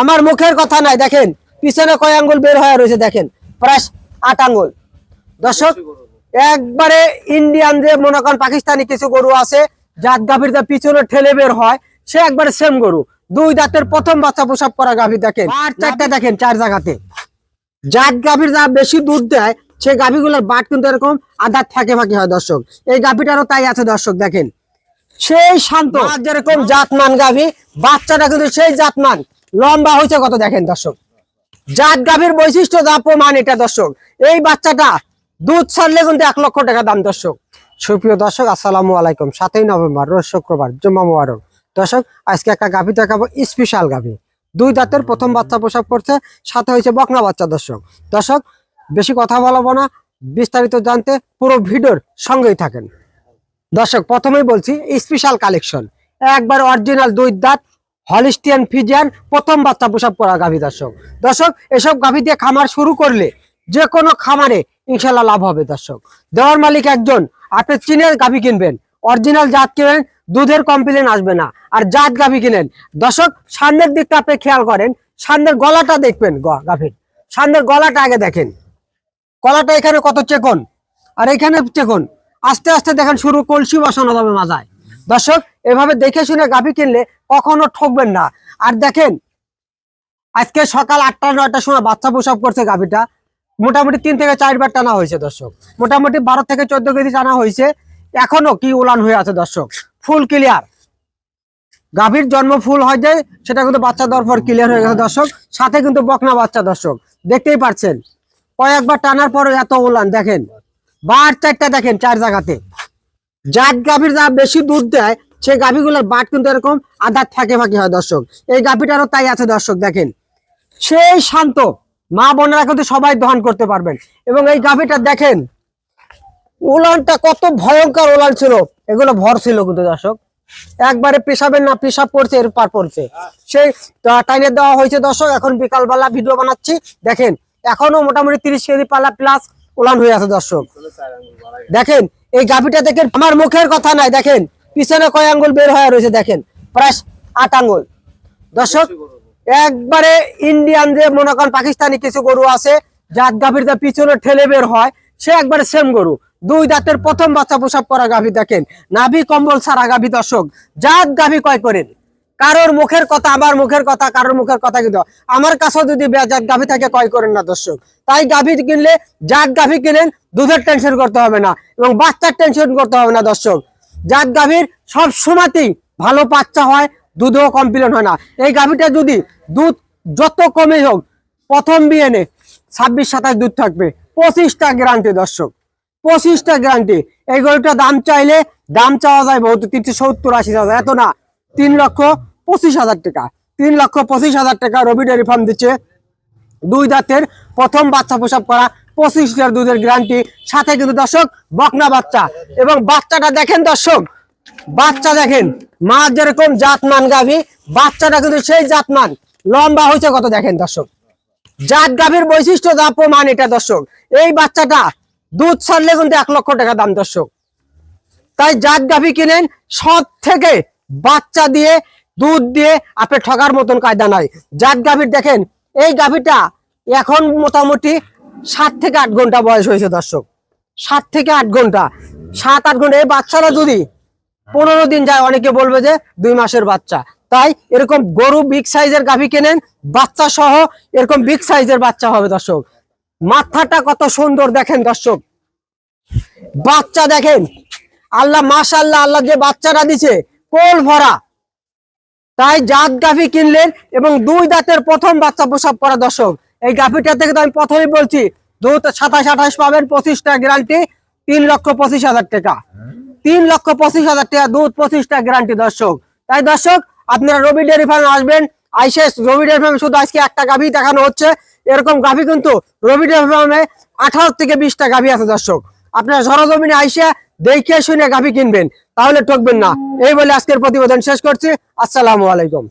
আমার মুখের কথা নাই দেখেন। পিছনে কয় আঙ্গুল বের হয়ে রয়েছে দেখেন। প্রায় আট আঙ্গুল। দর্শক একবারে ইন্ডিয়ান যে মনে করেন পাকিস্তানি কিছু গরু আছে জাত গাভীর যা পিছনে ঠেলে বের হয় সে একবারে সেম গরু। দুই দাঁতের প্রথম বাচ্চা প্রসাব করা গাভী দেখেন। আর চারটা দেখেন চার জায়গাতে। জাত গাভীর যা বেশি দুধ দেয় সেই গাভীগুলোর বাট কিন্তু এরকম আধার থাকে ফাঁকি হয় দর্শক। এই গাভীটারও তাই আছে দর্শক দেখেন। সেই শান্ত যেরকম জাতমান গাভী বাচ্চাটা কিন্তু সেই জাতমান। লম্বা হয়েছে কত দেখেন দর্শক? জাত গাভীর বৈশিষ্ট্য যা প্রমাণ এটা দর্শক। এই বাচ্চাটা দুধ ছাড়লে কিন্তু এক লক্ষ টাকা দাম দর্শক। সুপ্রিয় দর্শক, আসসালামু আলাইকুম। সাতই নভেম্বর, রোজ শুক্রবার, জুম্মা মুবারক। দর্শক, আজকে একটা গাভী দেখাবো, স্পেশাল গাভী। দুই দাঁতের প্রথম বাচ্চা প্রসব করছে সাথে হয়েছে বকনা বাচ্চা দর্শক। দর্শক, বেশি কথা বলব না, বিস্তারিত জানতে পুরো ভিডিওর সঙ্গেই থাকেন। দর্শক, প্রথমেই বলছি, স্পেশাল কালেকশন। একবার অরিজিনাল দুই দাঁত হলিস্টিয়ান ফিজিয়ান প্রথম বাচ্চা প্রসব করা গাভী দর্শক। দর্শক, এসব গাভী দিয়ে খামার শুরু করলে যে কোনো খামারে ইনশাল্লাহ লাভ হবে দর্শক। দেওয়ার মালিক একজন, আপনি চীনের গাভী কিনবেন। অরিজিনাল জাত কিনেন, দুধের কমপ্লেন আসবে না। আর জাত গাভী কিনেন। দর্শক, সামনের দিকটা আপনি খেয়াল করেন, সামনের গলাটা দেখবেন গাভীর সামনের গলাটা আগে দেখেন। গলাটা এখানে কত চেকন? আর এখানে চেকন। আস্তে আস্তে দেখেন শুরু, কলসি বসানো যাবে মাজায়। দর্শক, এভাবে দেখে শুনে গাভী কিনলে কখনো ঠকবেন না। আর দেখেন, আজকে সকাল আটটা, নয়টার সময় বাচ্চা প্রসব করছে গাভীটা। মোটামুটি তিন থেকে চারবার টানা হয়েছে দর্শক। মোটামুটি বারো থেকে চোদ্দ কেজি টানা হয়েছে। এখনও কি উলান হয়ে আছে দর্শক? ফুল ক্লিয়ার গাভীর জন্ম ফুল হয়ে যায় সেটা কিন্তু বাচ্চা দেওয়ার পর ক্লিয়ার হয়ে গেছে দর্শক। সাথে কিন্তু বকনা বাচ্চা দর্শক। দেখতেই পাচ্ছেন, কয়েকবার টানার পরে এত উলান। দেখেন, বার চারটা দেখেন চার জায়গাতে। জাত গাভীর যা বেশি দুধ দেয়, সেই গাভীগুলোর বাট কিন্তু এরকম আধার থাকে ফাঁকি হয় দর্শক। এই গাভীটারও তাই আছে দর্শক, দেখেন। সেই শান্ত, মা বোনেরা কিন্তু সবাই দহন করতে পারবেন। এবং এই গাভীটা দেখেন, উলানটা কত ভয়ঙ্কর উলান ছিল। এগুলো ভর ছিল কিন্তু দর্শক। একবারে পেশাবের না, পেশাব পড়ছে, এর পার পড়ছে। সেই টাইনে দেওয়া হয়েছে দর্শক, এখন বিকালবেলা ভিডিও বানাচ্ছি। দেখেন, এখনও মোটামুটি তিরিশ কেজি পালা প্লাস উলান হয়ে আছে, দর্শক। দেখেন, এই গাভীটা দেখেন, আমার মুখের কথা নাই, দেখেন। পিছনে কয় আঙ্গুল বের হয়ে রয়েছে, দেখেন। প্রায় আট আঙ্গুল। দর্শক, একবারে ইন্ডিয়ান যে মনে করেন পাকিস্তানি কিছু গরু আছে, জাত গাভীর যা পিছনে ঠেলে বের হয়, সে একবারে সেম গরু। দুই দাঁতের প্রথম বাচ্চা প্রসাব করা গাভী, দেখেন। নাভি কম্বল ছাড়া গাভী, দর্শক। জাত গাভী কয় করেন? কারোর মুখের কথা, আমার মুখের কথা, কারোর মুখের কথা কিন্তু আমার কাছেও যদি জাত গাভী থাকে, কয় করেন না দর্শক। তাই গাভী কিনলে, জাত গাভী কিনেন, দুধের টেনশন করতে হবে না এবং বাচ্চার টেনশন করতে হবে না দর্শক। জাত গাভীর সব সময়তেই ভালো বাচ্চা হয়, দুধও কমপ্লেন হয় না। এই গাভীটা যদি দুধ যত কমে হোক, প্রথম বিয়েনে ছাব্বিশ, সাতাশ দুধ থাকবে। পঁচিশটা গ্যারান্টি দর্শক। পঁচিশটা গ্যারান্টি এই গরুটা দাম চাইলে, দাম চাওয়া যায় বহুত, তিনশো সত্তর, আশি হাজার, এত না। তিন লক্ষ পঁচিশ হাজার টাকা। তিন লক্ষ পঁচিশ হাজার টাকা রবি ডেয়ারি ফার্ম দিচ্ছে। দুই দাঁতের প্রথম বাচ্চা প্রসব করা পঁচিশ লিটার দুধের গ্যারান্টি সাথে কিন্তু দর্শক, বকনা বাচ্চা। এবং বাচ্চাটা দেখেন দর্শক, বাচ্চা দেখেন, মা যেরকম জাতমান গাভী, বাচ্চাটা কিন্তু সেই জাতমান। লম্বা হয়েছে কত দেখেন দর্শক? জাত গাভীর বৈশিষ্ট্য যা প্রমাণ এটা দর্শক। এই বাচ্চাটা দুধ ছাড়লে কিন্তু এক লক্ষ টাকা দাম দর্শক। তাই জাত গাভী কিনেন সব থেকে বাচ্চা দিয়ে দুধ দিয়ে আপনি ঠকার মতন কায়দা নাই। জাত গাভীর দেখেন, এই গাভীটা এখন মোটামুটি সাত থেকে আট ঘণ্টা বয়স হয়েছে দর্শক। সাত থেকে আট ঘণ্টা। সাত, আট ঘণ্টা। এই বাচ্চারা যদি পনেরো দিন যায়, অনেকে বলবে যে দুই মাসের বাচ্চা। তাই এরকম গরু বিগ সাইজের গাভী কেনেন, বাচ্চা সহ এরকম বিগ সাইজের বাচ্চা হবে দর্শক। মাথাটা কত সুন্দর দেখেন দর্শক। বাচ্চা দেখেন, আল্লাহ মাশাল্লাহ আল্লাহ যে বাচ্চাটা দিছে, কোল ভরা। তাই জাত গাভী কিনলেন এবং দুই দাঁতের প্রথম বাচ্চা প্রসব করা দর্শক। এই গাভীটা থেকে তো আমি প্রথমেই বলছি, দুধ সাতাশ আঠাশ পাবেন পঁচিশটা গ্যারান্টি তিন লক্ষ পঁচিশ হাজার টাকা। তিন লক্ষ পঁচিশ হাজার টাকা দুধ পঁচিশটা গ্যারান্টি দর্শক। তাই দর্শক, আপনারা রবি ডেয়ারি ফার্মে আসবেন, আইসে রবি ডেয়ারি ফার্মে শুধু আজকে একটা গাভী দেখানো হচ্ছে। এরকম গাভী কিন্তু রবি ডেয়ারি ফার্মে আঠারো থেকে বিশটা গাভী আছে দর্শক। আপনারা সরজমিনে আইসে দেখে শুনে গাভি কিনবেন, তাহলে ঠকবেন না। এই বলে আজকের প্রতিবেদন শেষ করছি। আসসালামু আলাইকুম।